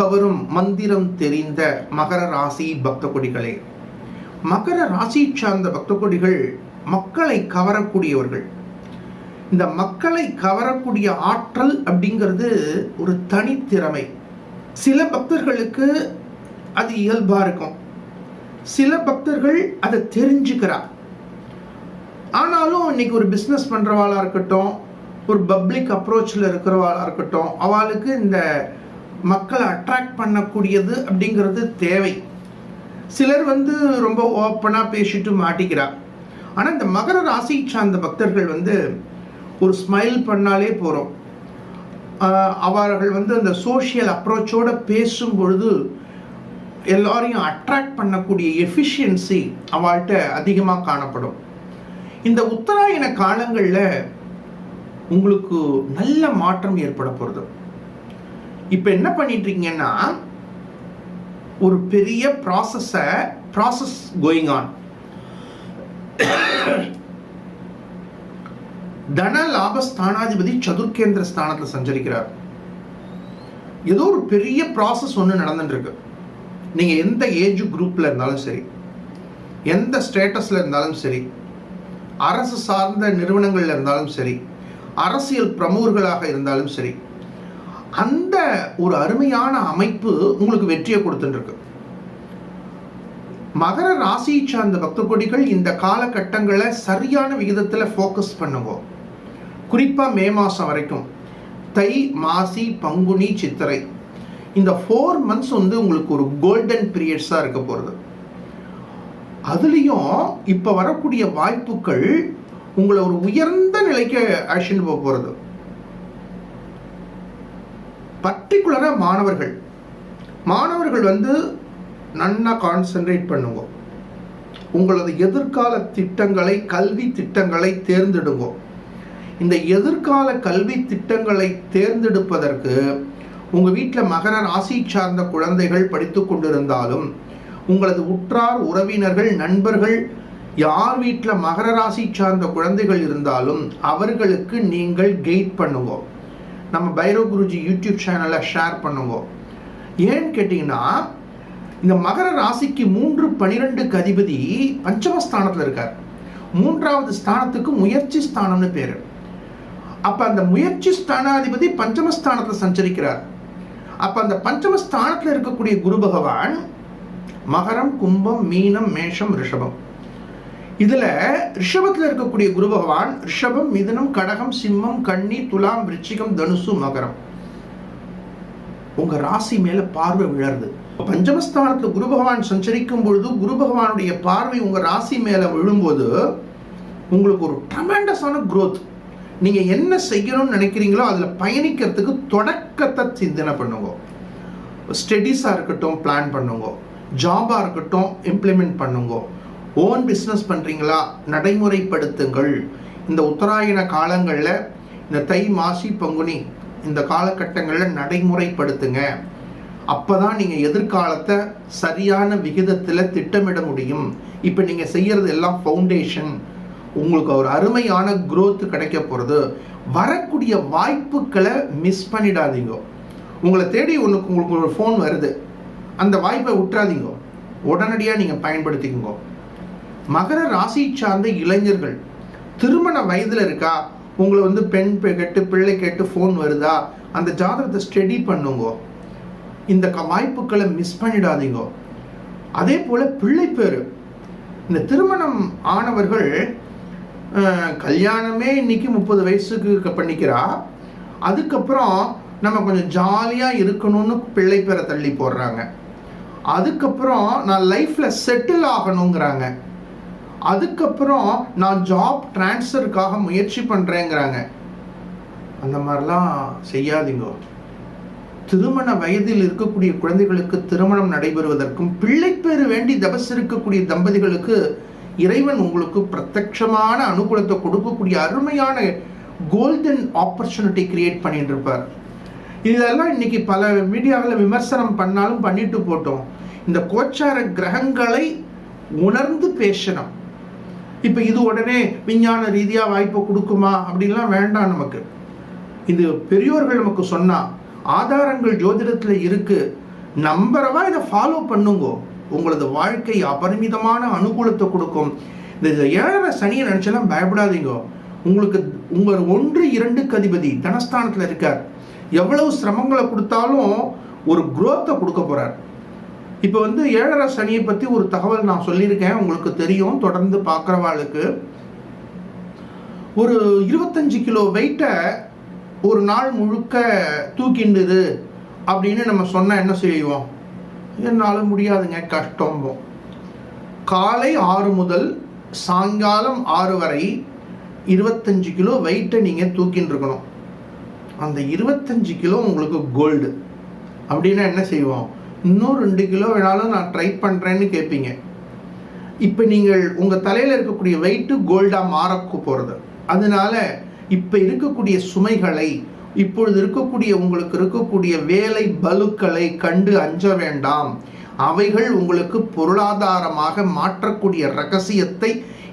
கவரும் மந்திரம் தெரிந்த மகர ராசி பக்த கொடிகளே மகர ராசி சார்ந்த பக்த கொடிகள் மக்களை கவரக்கூடியவர்கள். இந்த மக்களை கவரக்கூடிய ஆற்றல் அப்படிங்கிறது ஒரு தனித்திறமை. சில பக்தர்களுக்கு அது இயல்பா இருக்கும். சில பக்தர்கள் அதை தெரிஞ்சுக்கிறார். ஆனாலும் இன்னைக்கு ஒரு பிஸ்னஸ் பண்ணுறவாளா இருக்கட்டும் ஒரு பப்ளிக் அப்ரோச்சில் இருக்கிறவாளாக இருக்கட்டும் அவளுக்கு இந்த மக்களை அட்ராக்ட் பண்ணக்கூடியது அப்படிங்கிறது தேவை. சிலர் வந்து ரொம்ப ஓப்பனாக பேசிட்டு மாட்டிக்கிறார். ஆனால் இந்த மகர ராசி சார்ந்த பக்தர்கள் வந்து ஒரு ஸ்மைல் பண்ணாலே போகிறோம் அவர்கள் வந்து அந்த சோஷியல் அப்ரோச்சோடு பேசும் பொழுது எல்லாரையும் அட்ராக்ட் பண்ணக்கூடிய எஃபிஷியன்சி அவள்கிட்ட அதிகமாக காணப்படும். இந்த உத்தராயண காலங்களில் உங்களுக்கு நல்ல மாற்றம் ஏற்பட போகிறது இப்போ என்ன பண்ணிட்டுருக்கீங்கன்னா ஒரு பெரிய ப்ராசஸை ப்ராசஸ் கோயிங் ஆன் தன லாப ஸ்தானாதிபதி சதுர்கேந்திர ஸ்தானத்தில் சஞ்சரிக்கிறார். ஏதோ ஒரு பெரிய ப்ராசஸ் ஒன்று நடந்துட்டுருக்கு. நீங்கள் எந்த ஏஜ் குரூப்பில் இருந்தாலும் சரி எந்த ஸ்டேட்டஸில் இருந்தாலும் சரி அரசு சார்ந்த நிறுவனங்களில் இருந்தாலும் சரி அரசியல் பிரமுகர்களாக இருந்தாலும் சரி அந்த ஒரு அருமையான அமைப்பு உங்களுக்கு வெற்றியை கொடுத்துருக்கு மகர ராசியை சார்ந்த பக்த கொடிகள் இந்த காலகட்டங்களை சரியான விகிதத்தில் ஃபோக்கஸ் பண்ணுங்க. குறிப்பாக மே மாதம் வரைக்கும். தை மாசி பங்குனி சித்திரை. இந்த ஃபோர் மந்த்ஸ் வந்து உங்களுக்கு ஒரு கோல்டன் பீரியட்ஸாக இருக்க போகிறது அதுலேயும் இப்போ வரக்கூடிய வாய்ப்புகள் உங்களை ஒரு உயர்ந்த நிலைக்கு அழைச்சிட்டு போக போகிறது பர்டிகுலராக மாணவர்கள். மாணவர்கள் வந்து நன்னா கான்சென்ட்ரேட் பண்ணுங்க. உங்களது எதிர்கால திட்டங்களை கல்வி திட்டங்களை தேர்ந்தெடுங்க. இந்த எதிர்கால கல்வி திட்டங்களை தேர்ந்தெடுப்பதற்கு உங்கள் வீட்டில் மகர ராசி சார்ந்த குழந்தைகள் படித்து கொண்டிருந்தாலும் உங்களது உற்றார் உறவினர்கள் நண்பர்கள் யார் வீட்டில் மகர ராசி சார்ந்த குழந்தைகள் இருந்தாலும் அவர்களுக்கு நீங்கள் கெயிட் பண்ணுவோம் நம்ம பைரவ் குருஜி யூடியூப் சேனலை ஷேர் பண்ணுங்க. ஏன்னு கேட்டிங்கன்னா இந்த மகர ராசிக்கு மூன்று பனிரெண்டுக்கு அதிபதி பஞ்சமஸ்தானத்தில் இருக்கார். மூன்றாவது ஸ்தானத்துக்கு முயற்சி ஸ்தானம்னு பேர். அப்போ அந்த முயற்சி ஸ்தானாதிபதி பஞ்சமஸ்தானத்தில் சஞ்சரிக்கிறார். அப்போ அந்த பஞ்சமஸ்தானத்தில் இருக்கக்கூடிய குரு பகவான் மகரம் கும்பம் மீனம் மேஷம் ரிஷபம். இதுல ரிஷபத்தில் இருக்கக்கூடிய குரு பகவான் ரிஷபம் மிதனம் கடகம் சிம்மம் கன்னி துலாம் விருச்சிகம் தனுசு மகரம். உங்க ராசி மேல பார்வை விழருது பஞ்சமஸ்தானத்துல குரு பகவான் சஞ்சரிக்கும் பொழுது குரு பகவானுடைய பார்வை உங்க ராசி மேல விழும்போது உங்களுக்கு ஒரு ட்ரமேண்டஸான குரோத் நீங்க என்ன செய்யணும்னு நினைக்கிறீங்களோ அதுல பயணிக்கிறதுக்கு தொடக்கத்தை சிந்தனை பண்ணுங்க. ஸ்டடீஸாக இருக்கட்டும் பிளான் பண்ணுங்க. ஜாபாக இருக்கட்டும் இம்ப்ளிமெண்ட் பண்ணுங்க. ஓன் பிஸ்னஸ் பண்ணுறீங்களா நடைமுறைப்படுத்துங்கள். இந்த உத்தராயண காலங்களில் இந்த தை மாசி பங்குனி இந்த காலகட்டங்களில் நடைமுறைப்படுத்துங்க. அப்போ தான் நீங்கள் எதிர்காலத்தை சரியான விகிதத்தில் திட்டமிட முடியும். இப்போ நீங்கள் செய்கிறது எல்லாம் ஃபவுண்டேஷன் உங்களுக்கு ஒரு அருமையான குரோத் கிடைக்க போகிறது வரக்கூடிய வாய்ப்புகளை மிஸ் பண்ணிடாதீங்க. உங்களை தேடி ஒன்று உங்களுக்கு ஒரு ஃபோன் வருது. அந்த வாய்ப்பை விட்டுறாதீங்க. உடனடியாக நீங்கள் பயன்படுத்திக்கோங்க. மகர ராசி சார்ந்த இளைஞர்கள் திருமண வயதில் இருக்கா? உங்களை வந்து பெண் கேட்டு பிள்ளை கேட்டு ஃபோன் வருதா? அந்த ஜாதகத்தை ஸ்டடி பண்ணுங்க. இந்த க- வாய்ப்புகளை மிஸ் பண்ணிடாதீங்க. அதே போல் பிள்ளை பேர். இந்த திருமணம் ஆனவர்கள் கல்யாணமே இன்னைக்கு முப்பது வயசுக்கு பண்ணிக்கிறா. அதுக்கப்புறம் நம்ம கொஞ்சம் ஜாலியாக இருக்கணும்னு பிள்ளை பேரை தள்ளி போடுறாங்க. அதுக்கப்புறம் நான் லைஃப்பில் செட்டில் ஆகணுங்கிறாங்க. அதுக்கப்புறம் நான் ஜாப் ட்ரான்ஸ்ஃபருக்காக முயற்சி பண்ணுறேங்கிறாங்க அந்த மாதிரிலாம் செய்யாதீங்க. திருமண வயதில் இருக்கக்கூடிய குழந்தைகளுக்கு திருமணம் நடைபெறுவதற்கும் பிள்ளைப்பேறு வேண்டி தபஸ் இருக்கக்கூடிய தம்பதிகளுக்கு இறைவன் உங்களுக்கு பிரத்யட்சமான அனுகூலத்தை கொடுக்கக்கூடிய அருமையான கோல்டன் ஆப்பர்ச்சுனிட்டி கிரியேட் பண்ணிட்டு இருப்பார் இதெல்லாம் இன்னைக்கு பல மீடியாவில் விமர்சனம் பண்ணாலும் பண்ணிட்டு போட்டோம். இந்த கோச்சார கிரகங்களை உணர்ந்து பேசணும். இப்போ இது உடனே விஞ்ஞான ரீதியாக வாய்ப்பை கொடுக்குமா? அப்படின்லாம் வேண்டாம் நமக்கு. இது பெரியோர்கள் நமக்கு சொன்னால் ஆதாரங்கள் ஜோதிடத்தில் இருக்குது நம்பரவா இதை ஃபாலோ பண்ணுங்கோ. உங்களது வாழ்க்கை அபரிமிதமான அனுகூலத்தை கொடுக்கும். இந்த ஏழரை சனியை நினச்செல்லாம் பயப்படாதீங்க. உங்களுக்கு உங்கள் ஒன்று இரண்டு கதிபதி தனஸ்தானத்தில் இருக்கார். எவ்வளவு சிரமங்களை கொடுத்தாலும் ஒரு குரோத்தை கொடுக்க போகிறார் இப்போ வந்து ஏழரை சனியை பற்றி ஒரு தகவல் நான் சொல்லியிருக்கேன் உங்களுக்கு தெரியும் தொடர்ந்து பார்க்குறவாளுக்கு. ஒரு இருபத்தஞ்சு கிலோ வெயிட்டை ஒரு நாள் முழுக்க தூக்கிண்டுது அப்படின்னு நம்ம சொன்னால் என்ன செய்வோம்? என்னால் முடியாதுங்க கஷ்டம்போம் காலை ஆறு முதல் சாயங்காலம் ஆறு வரை இருபத்தஞ்சு கிலோ வெயிட்டை நீங்கள் தூக்கின்னு இருக்கணும் அந்த இருபத்தஞ்சு கிலோ உங்களுக்கு கோல்டு அப்படின்னா என்ன செய்வோம்? இன்னும் ரெண்டு கிலோ வேணாலும் நான் ட்ரை பண்ணுறேன்னு கேட்பீங்க இப்போ நீங்கள் உங்கள் தலையில் இருக்கக்கூடிய வெயிட்டு கோல்டாக மாறக்கு போகிறது அதனால இப்போ இருக்கக்கூடிய சுமைகளை இப்பொழுது இருக்கக்கூடிய உங்களுக்கு இருக்கக்கூடிய வேலை பலுக்களை கண்டு அஞ்ச வேண்டாம். அவைகள் உங்களுக்கு பொருளாதாரமாக மாற்றக்கூடிய ரகசியத்தை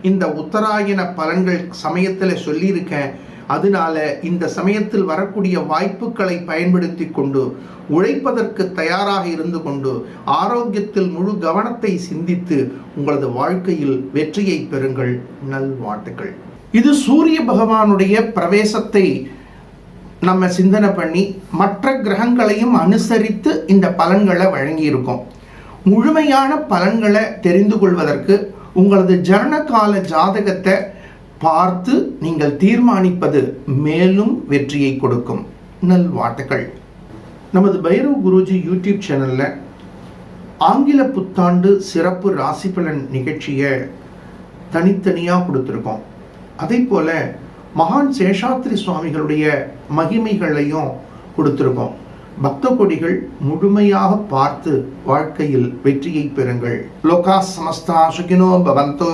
இந்த உத்தராயண பலன்கள் சமயத்தில் சொல்லியிருக்கேன். அதனால இந்த சமயத்தில் வரக்கூடிய வாய்ப்புகளை பயன்படுத்தி கொண்டு உழைப்பதற்கு தயாராக இருந்து கொண்டு ஆரோக்கியத்தில் முழு கவனத்தை சிந்தித்து உங்களது வாழ்க்கையில் வெற்றியை பெறுங்கள். நல்வாழ்த்துக்கள். இது சூரிய பகவானுடைய பிரவேசத்தை நம்ம சிந்தனை பண்ணி மற்ற கிரகங்களையும் அனுசரித்து இந்த பலன்களை வழங்கியிருக்கோம். முழுமையான பலன்களை தெரிந்து கொள்வதற்கு உங்களது ஜனனகால ஜாதகத்தை பார்த்து நீங்கள் தீர்மானிப்பது மேலும் வெற்றியை கொடுக்கும். நல்வாழ்த்துக்கள் நமது பைரவ் குருஜி யூடியூப் சேனலில் ஆங்கில புத்தாண்டு சிறப்பு ராசி பலன் நிகழ்ச்சியை தனித்தனியாக கொடுத்துருக்கோம். அதே போல் மகான் சேஷாத்ரி சுவாமிகளுடைய மகிமைகளையும் கொடுத்துருக்கோம். பக்த கொடிகள் முழுமையாக பார்த்து வாழ்க்கையில் வெற்றியை பெறுங்கள். லோகா சமஸ்தா சுகினோ பவந்தோ.